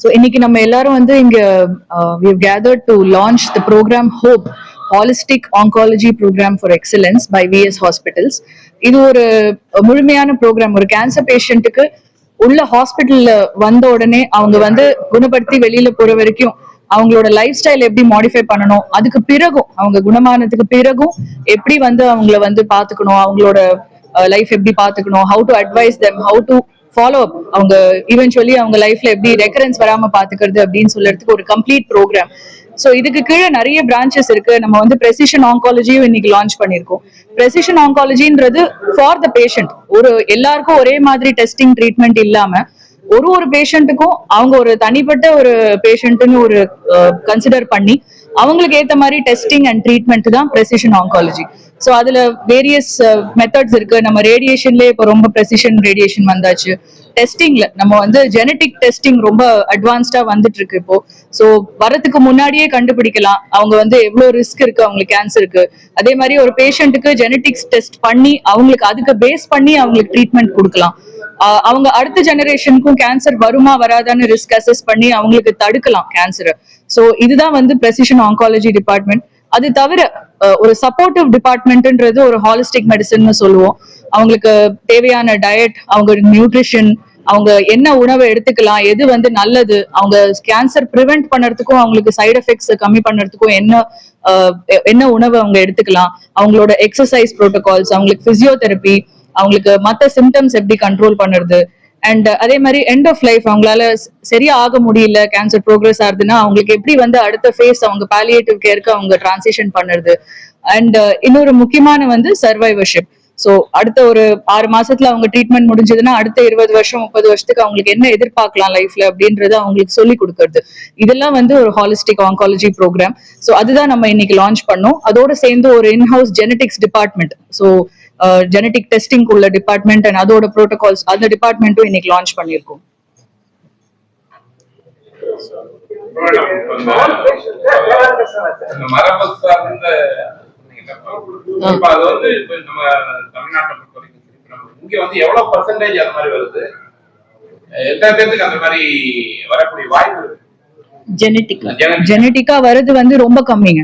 So இன்னைக்கு நம்ம எல்லாரும் வந்து இங்க we gathered to launch the program hope holistic oncology program for excellence by V S hospitals இது ஒரு uh, முழுமையான ப்ரோக்ராம் ஒரு கேன்சர் பேஷண்ட்டுக்கு உள்ள ஹாஸ்பிட்டல்ல வந்த உடனே அவங்க வந்து குணப்படுத்தி வெளியில போற வரைக்கும் அவங்களோட லைஃப் ஸ்டைல் எப்படி மாடிஃபை பண்ணணும் அதுக்கு பிறகும் அவங்க குணமானதுக்கு பிறகும் எப்படி வந்து அவங்கள வந்து பாத்துக்கணும் அவங்களோட uh, லைஃப் எப்படி பாத்துக்கணும் how to advise them how to follow up அவங்க ஈவென்ச்சுவலி அவங்க லைஃப்ல எப்படி ரெக்கரன்ஸ் வராம பாத்துக்கிறது அப்படின்னு சொல்றதுக்கு ஒரு கம்ப்ளீட் ப்ரோக்ராம் சோ இதுக்கு கீழே நிறைய பிரான்ச்சஸ் இருக்கு. நம்ம வந்து ப்ரெசிஷன் ஆங்காலஜியும் இன்னைக்கு லான்ச் பண்ணிருக்கோம் precision ஆங்காலஜின்றது ஃபார் த பேஷண்ட் ஒரு எல்லாருக்கும் ஒரே மாதிரி டெஸ்டிங் ட்ரீட்மெண்ட் இல்லாம ஒரு ஒரு பேஷண்ட்டுக்கும் அவங்க ஒரு தனிப்பட்ட ஒரு பேஷண்ட்டுன்னு ஒரு கன்சிடர் பண்ணி அவங்களுக்கு ஏத்த மாதிரி டெஸ்டிங் அண்ட் ட்ரீட்மெண்ட் தான் பிரெசிஷன் ஆங்காலஜி ஸோ அதுல வேரியஸ் மெத்தட்ஸ் uh, இருக்கு. நம்ம ரேடியேஷன்லயே இப்போ ரொம்ப ப்ரெசிஷன் ரேடியேஷன் வந்தாச்சு. டெஸ்டிங்ல நம்ம வந்து ஜெனட்டிக் டெஸ்டிங் ரொம்ப அட்வான்ஸ்டா வந்துட்டு இருக்கு இப்போ. ஸோ வரதுக்கு முன்னாடியே கண்டுபிடிக்கலாம். அவங்க வந்து எவ்வளவு ரிஸ்க் இருக்கு அவங்களுக்கு கேன்சருக்கு அதே மாதிரி ஒரு பேஷண்ட்டுக்கு ஜெனட்டிக்ஸ் டெஸ்ட் பண்ணி அவங்களுக்கு அதுக்கு பேஸ் பண்ணி அவங்களுக்கு ட்ரீட்மெண்ட் கொடுக்கலாம். அவங்க அடுத்த ஜெனரேஷனுக்கும் கேன்சர் வருமா வராதான்னு ரிஸ்க் அசஸ் பண்ணி அவங்களுக்கு தடுக்கலாம் கேன்சரை ஸோ இதுதான் வந்து பிரசிஷன் ஆங்காலஜி டிபார்ட்மெண்ட் அது தவிர ஒரு சப்போர்ட்டிவ் டிபார்ட்மெண்ட்ன்றது ஒரு ஹாலிஸ்டிக் மெடிசன் சொல்லுவோம். அவங்களுக்கு தேவையான டயட் அவங்க நியூட்ரிஷன் அவங்க என்ன உணவை எடுத்துக்கலாம் எது வந்து நல்லது அவங்க கேன்சர் ப்ரிவென்ட் பண்ணுறதுக்கும் அவங்களுக்கு சைடு எஃபெக்ட்ஸ் கம்மி பண்ணுறதுக்கும் என்ன என்ன உணவு அவங்க எடுத்துக்கலாம். அவங்களோட எக்ஸசைஸ் ப்ரோட்டோகால்ஸ் அவங்களுக்கு பிசியோதெரப்பி அவங்களுக்கு மத்த சிம்டம்ஸ் எப்படி கண்ட்ரோல் பண்ணுறது? அண்ட் அதே மாதிரி எண்ட் ஆஃப் லைஃப் அவங்களால சரியா ஆக முடியல கேன்சர் ப்ரோக்ரஸ் ஆகுதுன்னா அவங்களுக்கு எப்படி வந்து அடுத்த ஃபேஸ் அவங்க பாலியேட்டிவ் கேருக்கு அவங்க டிரான்சிஷன் பண்ணுறது? அண்ட் இன்னொரு முக்கியமான வந்து சர்வைவர்ஷிப் ஸோ அடுத்த ஒரு ஆறு மாசத்துல அவங்க ட்ரீட்மெண்ட் முடிஞ்சதுன்னா அடுத்த இருபது வருஷம் முப்பது வருஷத்துக்கு அவங்களுக்கு என்ன எதிர்பார்க்கலாம் லைஃப்ல அப்படின்றத அவங்களுக்கு சொல்லி கொடுக்கறது. இதெல்லாம் வந்து ஒரு ஹாலிஸ்டிக் ஆங்காலஜி ப்ரோக்ராம் ஸோ அதுதான் நம்ம இன்னைக்கு லான்ச் பண்ணோம். அதோட சேர்ந்து ஒரு inhouse genetics department so genetic testing உள்ள டிபார்ட்மெண்ட் அண்ட் அதோட ப்ரோட்டோகால்ஸ் அந்த டிபார்ட்மெண்ட்டும் இன்னைக்கு லான்ச் பண்ணியிருக்கோம். அது வந்து இப்ப நம்ம தமிழ்நாட்டை பொறுத்த வரைக்கும் சரி, இப்ப நம்ம இங்க வந்து எவ்வளவு பர்சன்டேஜ் அந்த மாதிரி வருது? எத்தனை பேருக்கு அந்த மாதிரி வரக்கூடிய வாய்ப்பு இருக்கு? Genetic Genetic. ஜெனட்டிக்கா வருது வந்து ரொம்ப கம்மிங்க.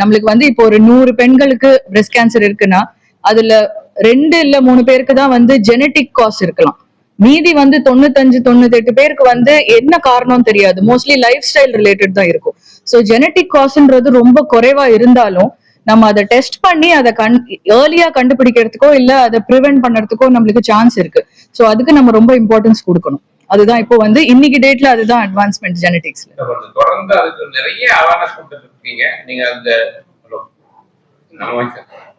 நம்மளுக்கு வந்து இப்போ ஒரு நூறு பெண்களுக்கு பிரஸ்ட் கேன்சர் இருக்குன்னா அதுல ரெண்டு இல்ல மூணு பேருக்கு தான் வந்து ஜெனட்டிக் காஸ் இருக்கலாம். மீதி வந்து தொண்ணூத்தஞ்சு தொண்ணூத்தெட்டு பேருக்கு வந்து என்ன காரணம் தெரியாது. மோஸ்ட்லி லைஃப் ஸ்டைல் ரிலேட்டட் தான் இருக்கும். ஸோ ஜெனட்டிக் காஸ்ன்றது ரொம்ப குறைவா இருந்தாலும் நம்ம அதை டெஸ்ட் பண்ணி அதை கண் ஏர்லியா கண்டுபிடிக்கிறதுக்கோ இல்ல அதை ப்ரிவென்ட் பண்றதுக்கோ நம்மளுக்கு சான்ஸ் இருக்கு. ஸோ அதுக்கு நம்ம ரொம்ப இம்பார்ட்டன்ஸ் கொடுக்கணும். அதுதான் இப்போ வந்து இன்னைக்கு டேட்ல அதுதான் அட்வான்ஸ்மெண்ட் ஜெனட்டிக்ஸ்ல தொடர்ந்து அதுக்கு நிறைய அவேர்னஸ் கொடுத்துட்டு இருக்கீங்க. நீங்க அந்த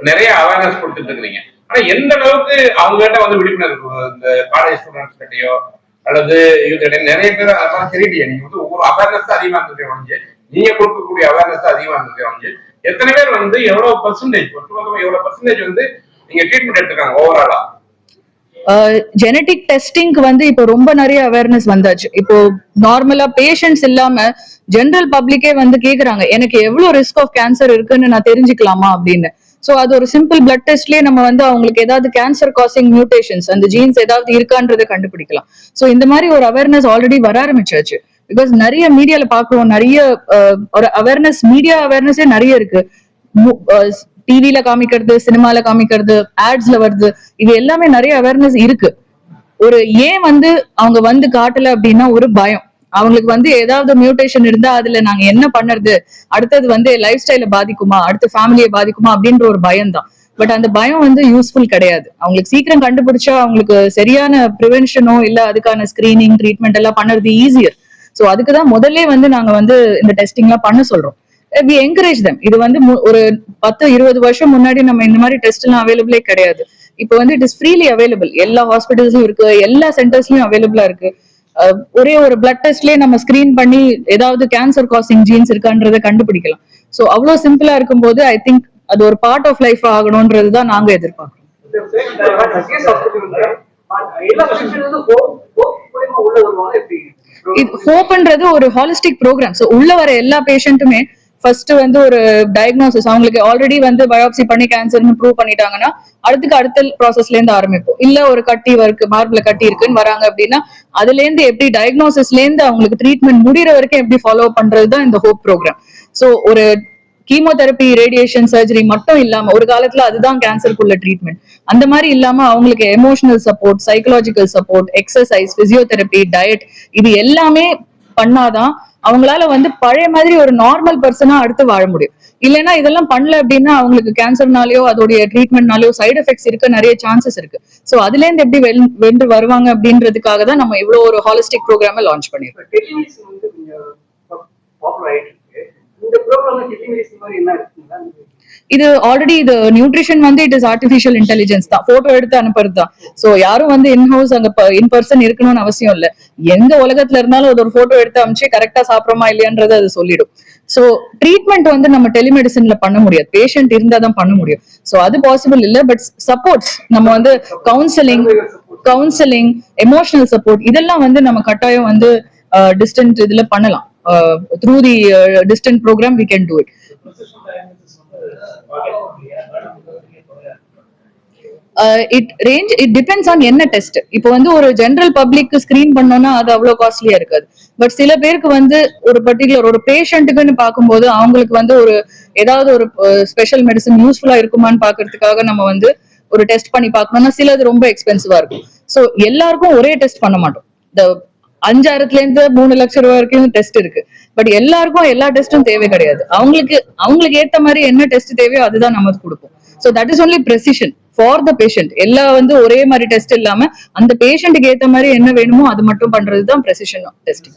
நிறைய அவேர்னஸ் கொடுத்துட்டு இருக்கீங்க ஆனா எந்த அளவுக்கு அவங்க கிட்ட வந்து விழிப்புணர்வு இந்த காலேஜ் ஸ்டூடெண்ட்ஸ் கிட்டயோ அல்லது யூத் நிறைய பேர் அதெல்லாம் தெரியலையே. நீங்க வந்து ஒவ்வொரு அவேர்னஸ் அதிகமா இருந்திருக்கே வந்து நீங்க கொடுக்கக்கூடிய அவேர்னஸ் அதிகமா இருந்திருக்கே வந்து எத்தனை பேர் வந்து எவ்வளவு பர்சன்டேஜ் ஒட்டுமொத்தமா எவ்வளவு பர்சன்டேஜ் வந்து நீங்க ட்ரீட்மெண்ட் எடுத்துக்காங்க ஓவராலா ஜெனட்டிக் டெஸ்டிங்க்கு வந்து இப்போ ரொம்ப நிறைய அவேர்னஸ் வந்தாச்சு. இப்போ நார்மலா பேஷண்ட்ஸ் இல்லாம ஜென்ரல் பப்ளிக்கே வந்து கேக்குறாங்க எனக்கு எவ்வளவு ரிஸ்க் ஆஃப் கேன்சர் இருக்குன்னு நான் தெரிஞ்சுக்கலாமா? அப்படின்னு. சோ அது ஒரு சிம்பிள் பிளட் டெஸ்ட்லயே நம்ம வந்து அவங்களுக்கு ஏதாவது கேன்சர் காசிங் மியூட்டேஷன்ஸ் அந்த ஜீன்ஸ் ஏதாவது இருக்கான்றதை கண்டுபிடிக்கலாம். சோ இந்த மாதிரி ஒரு அவேர்னஸ் ஆல்ரெடி வர ஆரம்பிச்சாச்சு. பிகாஸ் நிறைய மீடியால பாக்குறோம் நிறைய ஒரு அவேர்னஸ் மீடியா அவேர்னஸே நிறைய இருக்கு. டிவில காமிக்கிறது சினிமால காமிக்கிறது ஆட்ஸ்ல வருது. இது எல்லாமே நிறைய அவேர்னஸ் இருக்கு. ஒரு ஏன் வந்து அவங்க வந்து காட்டல அப்படின்னா ஒரு பயம். அவங்களுக்கு வந்து ஏதாவது மியூட்டேஷன் இருந்தா அதுல நாங்க என்ன பண்ணுறது? அடுத்தது வந்து லைஃப் ஸ்டைல பாதிக்குமா? அடுத்த ஃபேமிலியை பாதிக்குமா? அப்படின்ற ஒரு பயம் தான் பட் அந்த பயம் வந்து யூஸ்ஃபுல் கிடையாது. அவங்களுக்கு சீக்கிரம் கண்டுபிடிச்சா அவங்களுக்கு சரியான ப்ரிவென்ஷனோ இல்ல அதுக்கான ஸ்கிரீனிங் ட்ரீட்மெண்ட் எல்லாம் பண்ணுறது ஈஸியர் சோ அதுக்கு தான் முதல்ல வந்து நாங்க வந்து இந்த டெஸ்டிங் எல்லாம் பண்ண சொல்றோம். வி என்கரேஜ் தம் இது வந்து ஒரு பத்து இருபது வருஷம் முன்னாடி நம்ம இந்த மாதிரி டெஸ்ட் எல்லாம் அவைலபிளே கிடையாது. இப்போ வந்து இட் இஸ் ஃப்ரீலி அவைலபிள் எல்லா ஹாஸ்பிட்டல்ஸ்லயும் இருக்கு எல்லா சென்டர்ஸ்லயும் அவைலபிளா இருக்கு. ஒரே ஒரு பிளட் டெஸ்ட்லயே நம்ம ஸ்கிரீன் பண்ணி ஏதாவது கேன்சர் காசிங் ஜீன்ஸ் இருக்கான்றதை கண்டுபிடிக்கலாம். சோ அவ்வளவு சிம்பிளா இருக்கும்போது ஐ திங்க் அது ஒரு பார்ட் ஆஃப் லைஃப் ஆகணும்ன்றது தான் நாங்க எதிர்பார்க்கிறோம். ஹோப்ன்றது ஒரு ஹாலிஸ்டிக் ப்ரோக்ராம் ஸோ உள்ள வர எல்லா பேஷண்ட்டுமே ஃபர்ஸ்ட் வந்து ஒரு டயக்னோசிஸ் அவங்களுக்கு ஆல்ரெடி வந்து பயோப்சி பண்ணி கேன்சர்னு ப்ரூவ் பண்ணிட்டாங்கன்னா அடுத்துக்கு அடுத்த ப்ராசஸ்ல இருந்து ஆரம்பிப்போம். இல்ல ஒரு கட்டி இருக்கு மார்பிள கட்டி இருக்குன்னு வராங்க அப்படின்னா அதுல இருந்து எப்படி டயக்னோசிஸ்ல இருந்து அவங்களுக்கு ட்ரீட்மெண்ட் முடிகிற வரைக்கும் எப்படி ஃபாலோ பண்றது தான் இந்த ஹோப் ப்ரோக்ராம் சோ ஒரு கீமோதெரப்பி ரேடியேஷன் சர்ஜரி மட்டும் இல்லாம ஒரு காலத்துல அதுதான் கேன்சருக்குள்ள ட்ரீட்மெண்ட் அந்த மாதிரி இல்லாம அவங்களுக்கு emotional support psychological support exercise physiotherapy diet இது எல்லாமே பண்ணாதான் அவங்களால வந்து பழைய மாதிரி ஒரு நார்மல் பர்சனா அடுத்து வாழ முடியும். இல்லைன்னா இதெல்லாம் பண்ணல அப்படின்னா அவங்களுக்கு கேன்சர்னாலயோ அதோடைய ட்ரீட்மெண்ட்னாலயோ சைடு எஃபெக்ட்ஸ் இருக்க நிறைய சான்சஸ் இருக்கு. சோ அதுல இருந்து எப்படி வெல் வென்று வருவாங்க அப்படின்றதுக்காக தான் நம்ம இவ்வளவு ஒரு ஹாலிஸ்டிக் ப்ரோக்ராம லான்ச் பண்ணிருக்கோம். இந்த ப்ரோக்ராம்ல இது ஆல்ரெடி இது நியூட்ரிஷன் வந்து இட் இஸ் ஆர்டிஃபிஷியல் இன்டெலிஜென்ஸ் தான். போட்டோ எடுத்து அனுப்புறது தான் சோ யாரும் வந்து இன் ஹவுஸ் அங்க இன் பர்சன் இருக்கணும்னு அவசியம் இல்ல. எந்த உலகத்துல இருந்தாலும் அது ஒரு போட்டோ எடுத்து அமிச்சு கரெக்டா சாப்பிடுறோமா இல்லையான்றது அது சொல்லிடும். சோ ட்ரீட்மெண்ட் வந்து நம்ம டெலிமெடிசன்ல பண்ண முடியாது. பேஷண்ட் இருந்தா தான் பண்ண முடியும். சோ அது பாசிபிள் இல்ல பட் சப்போர்ட்ஸ் நம்ம வந்து கவுன்சிலிங் கவுன்சிலிங் எமோஷனல் சப்போர்ட் இதெல்லாம் வந்து நம்ம கட்டாயம் வந்து டிஸ்டன்ட் இதுல பண்ணலாம். Through the distant program we can do it it range it depends on என்ன டெஸ்ட் இப்போ வந்து ஒரு ஜென்ரல் பப்ளிக் ஸ்கிரீன் பண்ணோம்னா அது அவ்வளவு காஸ்ட்லியா இருக்காது. பட் சில பேருக்கு வந்து ஒரு பர்டிகுலர் ஒரு பேஷண்ட்டுக்குன்னு பார்க்கும்போது அவங்களுக்கு வந்து ஒரு ஏதாவது ஒரு ஸ்பெஷல் மெடிசன் யூஸ்ஃபுல்லா இருக்குமான்னு பாக்குறதுக்காக நம்ம வந்து ஒரு டெஸ்ட் பண்ணி பார்க்கணும்னா சிலது ரொம்ப எக்ஸ்பென்சிவா இருக்கும். ஸோ எல்லாருக்கும் ஒரே டெஸ்ட் பண்ண மாட்டோம். த அஞ்சாயிரத்துல இருந்து மூணு லட்சம் ரூபாய் வரைக்கும் டெஸ்ட் இருக்கு பட் எல்லாருக்கும் எல்லா டெஸ்ட்டும் தேவை கிடையாது அவங்களுக்கு அவங்களுக்கு ஏத்த மாதிரி என்ன டெஸ்ட் தேவையோ அதுதான் நமக்கு கொடுப்போம் so that is only precision for the patient எல்லா வந்து ஒரே மாதிரி டெஸ்ட் இல்லாம அந்த பேஷண்ட்டுக்கு ஏத்த மாதிரி என்ன வேணுமோ அது மட்டும் பண்றது தான் ப்ரெசிஷன் டெஸ்டிங்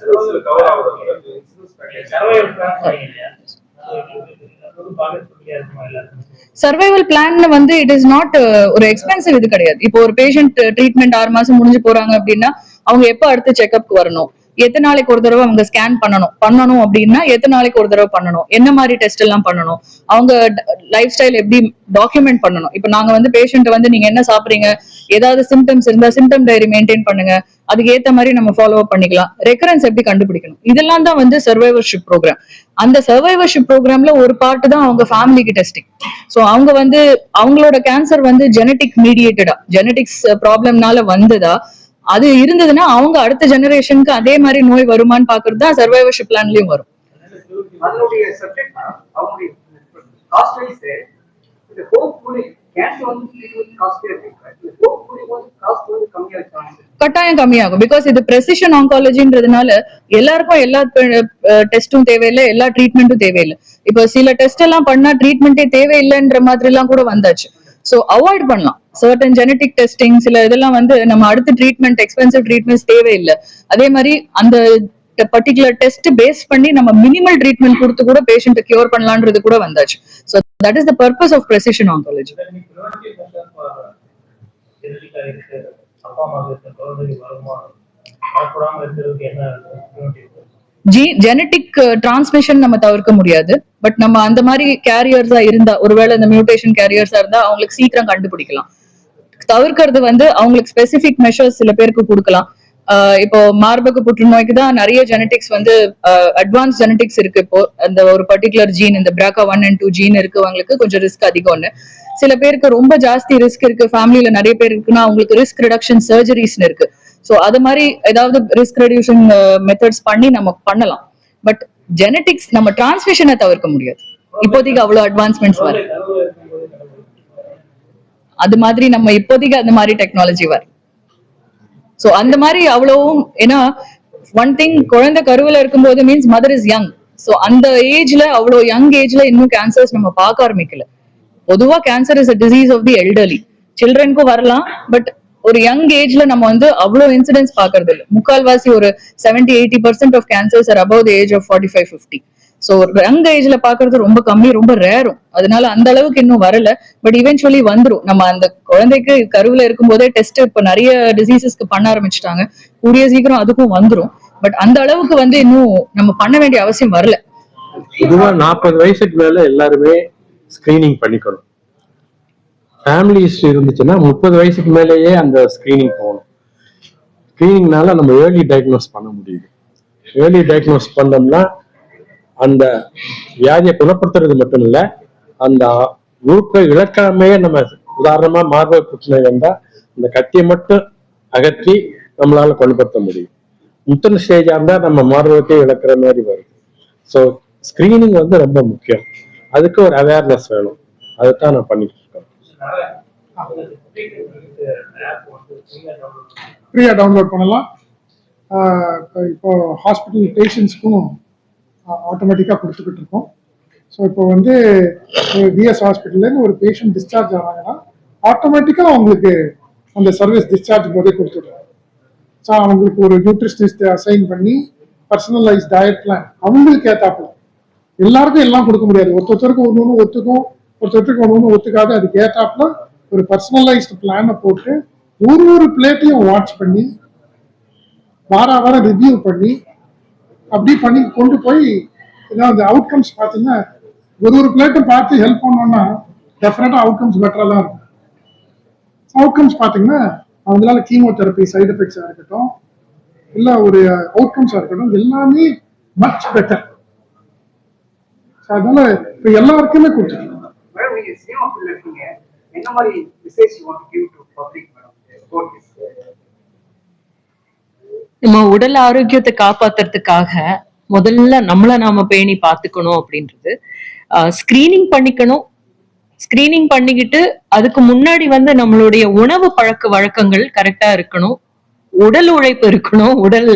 சர்வைவல் பிளான் வந்து வந்து இட் இஸ் நாட் ஒரு எக்ஸ்பென்சிவ் இது கிடையாது. இப்போ ஒரு பேஷண்ட் ட்ரீட்மெண்ட் uh, ஆறு மாசம் முடிஞ்சு போறாங்க அப்படின்னா அவங்க எப்ப அடுத்து செக்அப்க்கு வரணும்? எத்தனை நாளைக்கு ஒரு தடவை அவங்க ஸ்கேன் பண்ணணும். பண்ணணும் அப்படின்னா எத்தனை நாளைக்கு ஒரு தடவை பண்ணணும்? என்ன மாதிரி டெஸ்ட் எல்லாம் பண்ணணும்? அவங்க லைஃப் ஸ்டைல் எப்படி டாக்குமெண்ட் பண்ணணும்? இப்போ நாங்க வந்து பேஷண்ட் வந்து நீங்க என்ன சாப்பிடுறீங்க? ஏதாவது சிம்டம்ஸ் இருந்தா சிம்டம் டைரி மெயின்டைன் பண்ணுங்க. அதுக்கு ஏத்த மாதிரி நம்ம ஃபாலோ அப் பண்ணிக்கலாம். ரெக்கரன்ஸ் எப்படி கண்டுபிடிக்கணும்? இதெல்லாம் தான் வந்து சர்வைவர்ஷிப் ப்ரோக்ராம் அந்த சர்வைவர்ஷிப் ப்ரோக்ராம்ல ஒரு பார்ட் தான் அவங்க ஃபேமிலிக்கு டெஸ்டிங் சோ அவங்க வந்து அவங்களோட கேன்சர் வந்து ஜெனட்டிக் மீடியேட்டடா ஜெனட்டிக்ஸ் ப்ராப்ளம்னால வந்ததா அது இருந்ததுன்னா அவங்க அடுத்த ஜெனரேஷனுக்கு அதே மாதிரி நோய் வருமான்னு பாக்குறது தான் சர்வைவர்ஷிப் பிளான்லயும் வரும். கட்டாயம் கம்மியாகும். பிகாஸ் இது precision ஆங்காலஜின்றதுனால எல்லாருக்கும் எல்லா டெஸ்ட்டும் தேவையில்லை எல்லா ட்ரீட்மெண்ட்டும் தேவையில்லை. இப்போ சில டெஸ்ட் எல்லாம் பண்ணா ட்ரீட்மெண்ட்டே தேவையில்லைன்ற மாதிரி எல்லாம் கூட வந்தாச்சு. ஸோ அவாய்ட் பண்ணலாம். சர்டன் ஜெனட்டிக் டெஸ்டிங் சில இதெல்லாம் வந்து நம்ம அடுத்த ட்ரீட்மெண்ட் எக்ஸ்பென்சிவ் ட்ரீட்மெண்ட்ஸ் தேவையில்லை. அதே மாதிரி அந்த பர்டிகுலர் டெஸ்ட் பேஸ் பண்ணி நம்ம மினிமல் ட்ரீட்மெண்ட் கொடுத்து கூட பேஷண்ட் கியூர் பண்ணலான்றது கூட வந்தாச்சு. So that is the purpose of precision oncology? G genetic transmission நம்ம தவிர்க்க முடியாது. பட் நம்ம அந்த மாதிரி கேரியர்ஸா இருந்தா ஒருவேளை இந்த மியூட்டேஷன் கேரியர்ஸா இருந்தா அவங்களுக்கு சீக்கிரம் கண்டுபிடிக்கலாம். தவிர்க்கிறது வந்து அவங்களுக்கு ஸ்பெசிபிக் மெஷர்ஸ் சில பேருக்கு கொடுக்கலாம். ஆஹ் இப்போ மார்பக புற்றுநோய்க்கு தான் நிறைய ஜெனட்டிக்ஸ் வந்து அட்வான்ஸ் ஜெனட்டிக்ஸ் இருக்கு. இப்போ அந்த ஒரு பர்டிகுலர் ஜீன் இந்த BRCA one and two gene இருக்கவங்களுக்கு கொஞ்சம் ரிஸ்க் அதிகம்னு. சில பேருக்கு ரொம்ப ஜாஸ்தி ரிஸ்க் இருக்கு. ஃபேமிலியில நிறைய பேர் இருக்குன்னா அவங்களுக்கு ரிஸ்க் ரிடக்ஷன் சர்ஜரிஸ்னு இருக்கு. ஸோ அது மாதிரி ஏதாவது ரிஸ்க் ரெடியூஷன் மெத்தட்ஸ் பண்ணி நம்ம பண்ணலாம். பட் ஜெனட்டிக்ஸ் நம்ம டிரான்ஸ்மிஷனை தவிர்க்க முடியாது. இப்போதைக்கு அவ்வளவு அட்வான்ஸ்மெண்ட்ஸ் வர. அது மாதிரி நம்ம இப்போதைக்கு அந்த மாதிரி டெக்னாலஜி வர. சோ அந்த மாதிரி அவ்வளவும் ஏன்னா ஒன் திங் குழந்தை கருவில இருக்கும்போது means mother is young so அந்த ஏஜ்ல அவ்வளவு யங் ஏஜ்ல இன்னும் கேன்சர்ஸ் நம்ம பார்க்க ஆரம்பிக்கல. பொதுவா cancer is a disease of the elderly சில்ட்ரனுக்கும் வரலாம் பட் ஒரு யங் ஏஜ்ல நம்ம வந்து அவ்வளவு இன்சிடென்ட்ஸ் பாக்குறது இல்ல முக்கால்வாசி ஒரு seventy eighty percent of cancers are above the age of forty five fifty so young ஏஜ்ல பாக்குறது ரொம்ப கம்மி ரொம்ப ரேரும் அதனால அந்த அளவுக்கு இன்னும் வரல. பட் இவென்ச்சுவலி வந்துரும். நம்ம அந்த குழந்தைக்கு கருவுல இருக்கும்போதே டெஸ்ட் இப்ப நிறைய டிசீசஸ்க்கு பண்ண ஆரம்பிச்சிட்டாங்க. கூடிய சீக்கிரம் அதுக்கும் வந்துரும். பட் அந்த அளவுக்கு வந்து இன்னும் நம்ம பண்ண வேண்டிய அவசியம் வரல. இதுவா நாற்பது வயசுக்கு மேல எல்லாருமே ஸ்கிரீனிங் பண்ணிக்கணும். ஃபேமிலி ஹிஸ்ட்ரி இருந்துச்சுன்னா முப்பது வயசுக்கு மேலேயே அந்த ஸ்கிரீனிங் போகணும். ஸ்கிரீனிங்னால நம்ம ஏர்லி டயக்னோஸ் பண்ண முடியுது. ஏர்லி டயக்னோஸ் பண்ணோம்னா அந்த வியாதியை குணப்படுத்துறது மட்டும் இல்லை அந்த உறுப்பை இழக்காமையே நம்ம உதாரணமா மார்பக புற்றுநோய் வந்தா அந்த கட்டியை மட்டும் அகற்றி நம்மளால குணப்படுத்த முடியும். முத்தின ஸ்டேஜா இருந்தா நம்ம மார்பகத்தை இழக்கிற மாதிரி வருது ஸோ ஸ்கிரீனிங் வந்து ரொம்ப முக்கியம். அதுக்கு ஒரு அவேர்னஸ் வேணும். அதைத்தான் நான் பண்ணிக்கிறேன் ஃப்ரீயாக டவுன்லோட் பண்ணலாம். இப்போ இப்போ ஹாஸ்பிட்டல் பேஷண்ட்ஸ்க்கும் ஆட்டோமேட்டிக்காக கொடுத்துக்கிட்டு இருக்கோம். ஸோ இப்போ வந்து விஎஸ் ஹாஸ்பிட்டல்லேருந்து ஒரு பேஷண்ட் டிஸ்சார்ஜ் ஆனாங்கன்னா ஆட்டோமேட்டிக்காக அவங்களுக்கு அந்த சர்வீஸ் டிஸ்சார்ஜ் போதே கொடுத்துட்றாங்க ஸோ அவங்களுக்கு ஒரு நியூட்ரிஷனிஸ்ட் அசைன் பண்ணி பர்சனலைஸ் டயட் பிளான் அவங்களுக்கு ஏத்தாப்புல. எல்லாருக்கும் எல்லாம் கொடுக்க முடியாது. ஒருத்தருக்கு ஒன்று ஒன்று ஒத்துக்கும். ஒருத்தருக்கு ஒன்று ஒன்று ஒத்துக்காது. அதுக்கு ஏத்தாப்புல ஒரு பர்சனலைஸ்டு பிளானை போட்டு ஒரு ஒரு பிளேட்டையும் வாட்ச் பண்ணி வார வாரம் ரிவ்யூ பண்ணி அப்படி பண்ணி கொண்டு போய் ஏன்னா அந்த அவுட்கம்ஸ் பார்த்தீங்கன்னா ஒரு ஒரு பிளேட்டும் பார்த்து ஹெல்ப் பண்ணோம்னா டெஃபினட்டாக அவுட்கம்ஸ் பெட்டராக தான் இருக்கும். அவுட்கம்ஸ் பார்த்தீங்கன்னா அவங்களால கீமோதெரப்பி சைடு எஃபெக்ட்ஸாக இருக்கட்டும் இல்லை ஒரு அவுட்கம்ஸாக இருக்கட்டும் எல்லாமே மச் பெட்டர் அதனால இப்போ எல்லாருக்குமே கொடுத்துருக்கோம் மேடம் நீங்க சினிமா ஃபீல்ட்ல இருக்கீங்க என்ன மாதிரி message you want give to public madam நம்ம உடல் ஆரோக்கியத்தை காப்பாத்துறதுக்காக முதல்ல நம்மள நாம பேணி பாத்துக்கணும் அப்படின்றது. ஸ்கிரீனிங் பண்ணிக்கணும். ஸ்கிரீனிங் பண்ணிக்கிட்டு அதுக்கு முன்னாடி வந்து நம்மளுடைய உணவு பழக்க வழக்கங்கள் கரெக்டா இருக்கணும். உடல் உழைப்பு இருக்கணும். உடல்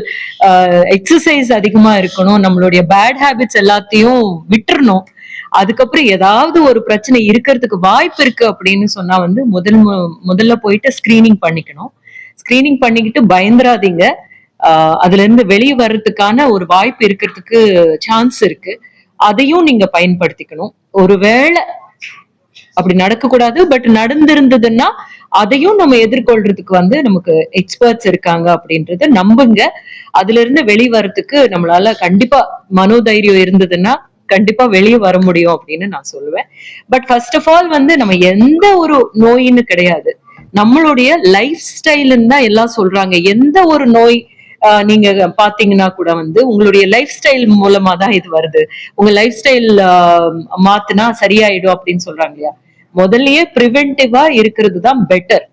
எக்ஸசைஸ் அதிகமா இருக்கணும். நம்மளுடைய பேட் ஹாபிட்ஸ் எல்லாத்தையும் விட்டுறணும். அதுக்கப்புறம் ஏதாவது ஒரு பிரச்சனை இருக்கிறதுக்கு வாய்ப்பு இருக்கு அப்படின்னு சொன்னா வந்து முதல் மு- முதல்ல போயிட்டு ஸ்கிரீனிங் பண்ணிக்கணும். ஸ்கிரீனிங் பண்ணிக்கிட்டு பயந்துராதீங்க. ஆஹ் அதுல இருந்து வெளியே வர்றதுக்கான ஒரு வாய்ப்பு இருக்கிறதுக்கு சான்ஸ் இருக்கு. அதையும் நீங்க பயன்படுத்திக்கணும். ஒருவேளை அப்படி நடக்கக்கூடாது பட் நடந்திருந்ததுன்னா அதையும் நம்ம எதிர்கொள்றதுக்கு வந்து நமக்கு எக்ஸ்பர்ட்ஸ் இருக்காங்க அப்படின்றத நம்புங்க. அதுல இருந்து வெளிவரத்துக்கு நம்மளால கண்டிப்பா மனோதைரியம் இருந்ததுன்னா கண்டிப்பா வெளியே வர முடியும் அப்படின்னு நான் சொல்லுவேன். பட் ஃபர்ஸ்ட் ஆஃப் ஆல் வந்து நம்ம எந்த ஒரு நோயின்னு கிடையாது. நம்மளுடைய லைஃப் ஸ்டைலுன்னு தான் எல்லாம் சொல்றாங்க. எந்த ஒரு நோய் ஆஹ் நீங்க பாத்தீங்கன்னா கூட வந்து உங்களுடைய லைஃப் ஸ்டைல் மூலமா தான் இது வருது. உங்க லைஃப் ஸ்டைல் மாத்துனா சரியாயிடும் அப்படின்னு சொல்றாங்க இல்லையா? முதல்லயே ப்ரிவென்டிவா இருக்கிறது தான் பெட்டர்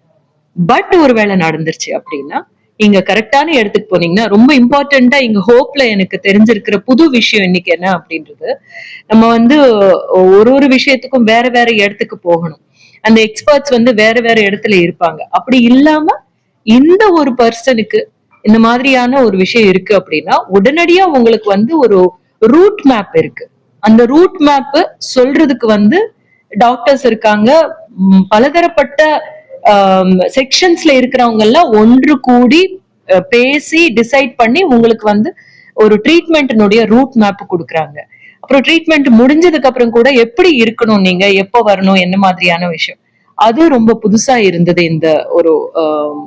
பட் ஒருவேளை நடந்துருச்சு அப்படின்னா நீங்க கரெக்டான இடத்துக்கு போனீங்கன்னா ரொம்ப இம்பார்ட்டண்டா இங்க ஹோப்ல எனக்கு தெரிஞ்சிருக்கிற புது விஷயம் இன்னைக்கு என்ன அப்படின்றது நம்ம வந்து ஒரு ஒரு விஷயத்துக்கும் வேற வேற இடத்துக்கு போகணும். அந்த எக்ஸ்பர்ட்ஸ் வந்து வேற வேற இடத்துல இருப்பாங்க. அப்படி இல்லாம இந்த ஒரு பர்சனுக்கு இந்த மாதிரியான ஒரு விஷயம் இருக்கு அப்படின்னா உடனடியா உங்களுக்கு வந்து ஒரு ரூட் மேப் இருக்கு. அந்த ரூட் மேப் சொல்றதுக்கு வந்து டாக்டர்ஸ் இருக்காங்க. பலதரப்பட்ட Um, செக்ஷன்ஸ்ல இருக்கிறவங்க எல்லாம் ஒன்று கூடி பேசி டிசைட் பண்ணி உங்களுக்கு வந்து ஒரு ட்ரீட்மெண்ட்டினுடைய ரூட் மேப் கொடுக்குறாங்க. அப்புறம் ட்ரீட்மெண்ட் முடிஞ்சதுக்கு அப்புறம் கூட எப்படி இருக்கணும் நீங்க எப்போ வரணும் என்ன மாதிரியான விஷயம். அது ரொம்ப புதுசா இருந்தது இந்த ஒரு um,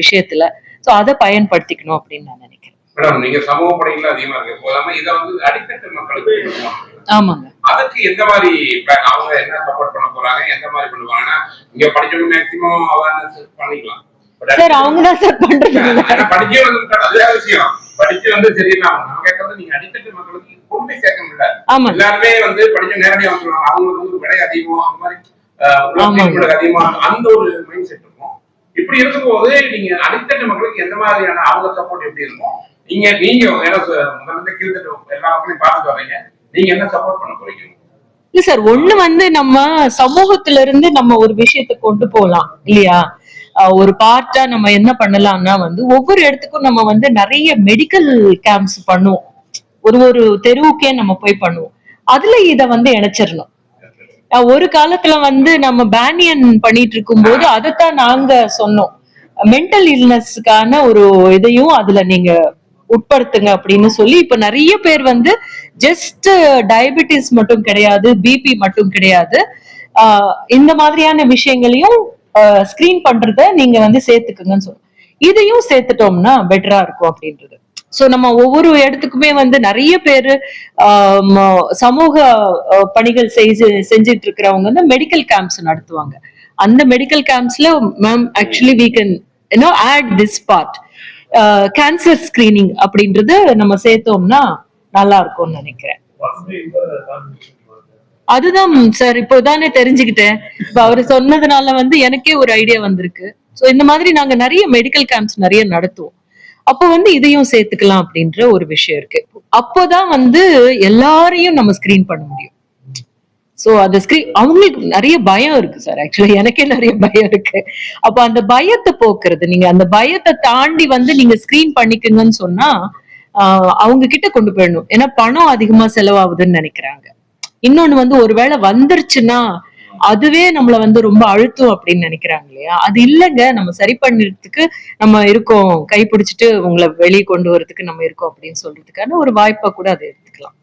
விஷயத்துல. சோ அதை பயன்படுத்திக்கணும் அப்படின்னு நான் நினைக்கிறேன். மேடம் நீங்க சமூக படையில அதிகமா இருக்கு இதை வந்து அடித்தட்டு மக்களுக்கு ஆமாங்க. அதுக்கு எந்த மாதிரி? அவங்க என்ன சப்போர்ட் பண்ண போறாங்க? எந்த மாதிரி பண்ணுவாங்கன்னா இங்க படிச்சவங்க மேக்சிமம் அவேர்னஸ் பண்ணிக்கலாம். சார் அவங்க தான் சார். ஆனா படிச்சே வந்து அதே விஷயம். படிச்சு வந்து சரியில்லாம நம்ம கேட்கறது நீங்க அடித்தட்டு மக்களுக்கு கொண்டு சேர்க்க முடியல. எல்லாருமே வந்து படிச்ச நேரடியா வந்துருவாங்க. அவங்களுக்கு வந்து விலை அதிகம் அந்த மாதிரி அதிகமா அந்த ஒரு மைண்ட் செட் இருக்கும். இப்படி இருக்கும்போது நீங்க அடித்தட்டு மக்களுக்கு எந்த மாதிரியான அவங்க சப்போர்ட் எப்படி இருக்கும்? நீங்க நீங்க ஏன்னா முதல்ல கீழ்த்தட்டு எல்லா மக்களையும் பார்த்துட்டு வர்றீங்க நீங்க என்ன சப்போர்ட் பண்ண போறீங்க? இல்ல சார் ஒண்ணு வந்து நம்ம சமூகத்துல இருந்து நம்ம ஒரு விஷயத்தை கொண்டு போலாம் இல்லையா? ஒரு பார்ட்டா நம்ம என்ன பண்ணலாம்னா வந்து ஒவ்வொரு இடத்துக்கும் நம்ம வந்து நிறைய மெடிக்கல் கேம்ப்ஸ் பண்ணுவோம். ஒரு ஒரு தெருவுக்கே நம்ம போய் பண்ணுவோம். அதுல இத வந்து இணைச்சிடணும். ஒரு காலத்துல வந்து நம்ம பேனியன் பண்ணிட்டு இருக்கும்போது அதைத்தான் நாங்க சொன்னோம். மென்டல் இல்னஸ்க்கான ஒரு இதையும் அதுல நீங்க உட்படுத்துங்க அப்படின்னு சொல்லி இப்ப நிறைய பேர் வந்து ஜஸ்ட் டயபெட்டிஸ் மட்டும் கிடையாது பிபி மட்டும் கிடையாது. ஆஹ் இந்த மாதிரியான விஷயங்களையும் ஸ்கிரீன் பண்றத நீங்க வந்து சேர்த்துக்குங்கன்னு சொல்லுவோம் இதையும் சேர்த்துட்டோம்னா பெட்டரா இருக்கும் அப்படின்றது. சோ நம்ம ஒவ்வொரு இடத்துக்குமே வந்து நிறைய பேரு சமூக பணிகள் செய்து செஞ்சுட்டு இருக்கிறவங்க வந்து மெடிக்கல் கேம்ப்ஸ் நடத்துவாங்க. அந்த medical கேம்ப்ஸ்ல ma'am actually we can you know add this part cancer screening அப்படின்றது நம்ம சேர்த்தோம்னா நல்லா இருக்கும்னு நினைக்கிறேன். அதுதான் சார் இப்போதானே தெரிஞ்சுக்கிட்டேன். இப்ப அவரு சொன்னதுனால வந்து எனக்கே ஒரு ஐடியா வந்திருக்கு. சோ இந்த மாதிரி நாங்க நிறைய மெடிக்கல் கேம்ப்ஸ் நிறைய நடத்துவோம். அப்போ வந்து இதையும் சேர்த்துக்கலாம் அப்படின்ற ஒரு விஷயம் இருக்கு. அப்போதான் வந்து எல்லாரையும் நம்ம ஸ்கிரீன் பண்ண முடியும். சோ அந்த ஸ்கிரீன் அவங்களுக்கு நிறைய பயம் இருக்கு சார் ஆக்சுவலி எனக்கே நிறைய பயம் இருக்கு. அப்ப அந்த பயத்தை போக்குறது நீங்க அந்த பயத்தை தாண்டி வந்து நீங்க ஸ்கிரீன் பண்ணிக்கங்கன்னு சொன்னா ஆஹ் அவங்க கிட்ட கொண்டு போயிடணும். ஏன்னா பணம் அதிகமா செலவாகுதுன்னு நினைக்கிறாங்க. இன்னொன்னு வந்து ஒருவேளை வந்துருச்சுன்னா அதுவே நம்மள வந்து ரொம்ப அழுத்தும் அப்படின்னு நினைக்கிறாங்க இல்லையா? அது இல்லைங்க. நம்ம சரி பண்ணுறதுக்கு நம்ம இருக்கோம். கை பிடிச்சிட்டு உங்களை வெளியே கொண்டு வரதுக்கு நம்ம இருக்கோம் அப்படின்னு சொல்றதுக்கான ஒரு வாய்ப்பா கூட அதை எடுத்துக்கலாம்.